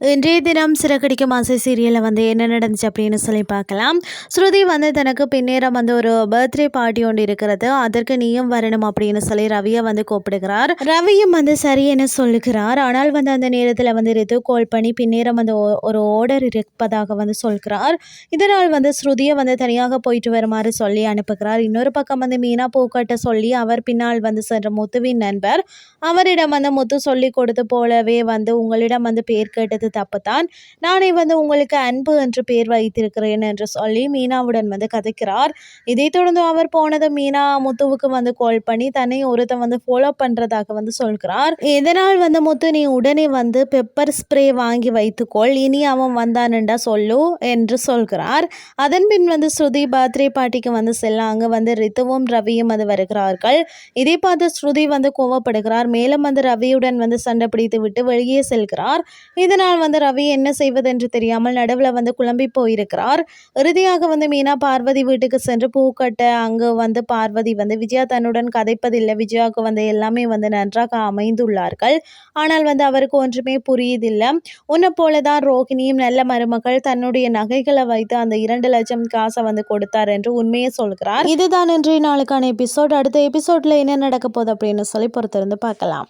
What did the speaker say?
இன்றைய தினம் சிறகடிக்கும் ஆசை சீரியலில் வந்து என்ன நடந்துச்சு அப்படின்னு சொல்லி பார்க்கலாம். ஸ்ருதி வந்து தனக்கு பின்னேரம் வந்து ஒரு பர்த்டே பார்ட்டி ஒன்று இருக்கிறது. அதற்கு நீயும் வரணும் அப்படின்னு சொல்லி ரவியை வந்து கூப்பிடுகிறார். ரவியும் வந்து சரி என சொல்லுகிறார். ஆனால் வந்து அந்த நேரத்தில் வந்து ரித்து கால் பண்ணி பின்னேறம் வந்து ஒரு ஆர்டர் இருப்பதாக வந்து சொல்கிறார். இதனால் வந்து ஸ்ருதியை வந்து தனியாக போயிட்டு வருமாறு சொல்லி அனுப்புகிறார். இன்னொரு பக்கம் வந்து மீனா பூக்கட்ட சொல்லி அவர் பின்னால் வந்து சென்ற முத்துவின் நண்பர். அவரிடம் வந்து முத்து சொல்லி கொடுத்து போலவே வந்து உங்களிடம் வந்து பேர் கேட்டது தப்புதான் நானே வந்து உங்களுக்கு அன்பு என்று பேர் வைத்திருக்கிறேன் என்று சொல்லி மீனாவுடன் வந்து கதைக்கிறார். இதை தொடர்ந்து அவர் போனது மீனா முத்துவுக்கு வந்து கால் பண்ணி தன்னை ஒருத்தன் வந்து ஃபாலோ பண்ணுறதாக வந்து சொல்கிறார். இதனால் வந்து முத்து நீ உடனே வந்து பெப்பர் ஸ்ப்ரே வாங்கி வைத்துக்கொள் இனி அவன் வந்தானுண்டா சொல்லு என்று சொல்கிறார். அதன் பின் வந்து ஸ்ருதி பர்த்டே பார்ட்டிக்கு வந்து செல்ல அங்கே வந்து ரித்துவும் ரவியும் வந்து வருகிறார்கள். இதை பார்த்து ஸ்ருதி வந்து கோவப்படுகிறார். மேலும் வந்து ரவியுடன் வந்து சண்டை பிடித்து விட்டு வெளியே செல்கிறார். இதனால் வந்து ரவி என்ன செய்வதென்று தெரியாமல் நடுவில் வந்து குழம்பி போயிருக்கிறார். இறுதியாக வந்து மீனா பார்வதி வீட்டுக்கு சென்று பூக்கட்ட அங்கு வந்து பார்வதி வந்து விஜயா தன்னுடன் கதைப்பதில்லை. விஜயாவுக்கு வந்து எல்லாமே வந்து நன்றாக அமைந்துள்ளார்கள். ஆனால் வந்து அவருக்கு ஒன்றுமே புரியுதில்லை. உன்னை போல தான் ரோகிணியும் நல்ல மருமகள் தன்னுடைய நகைகளை வைத்து அந்த இரண்டு லட்சம் காசை வந்து கொடுத்தார் என்று உண்மையை சொல்கிறார். இதுதான் இன்றைய நாளுக்கான எபிசோட். அடுத்த எபிசோட்ல என்ன நடக்க போகுது அப்படின்னு சொல்லி பொறுத்திருந்து பார்க்கலாம்.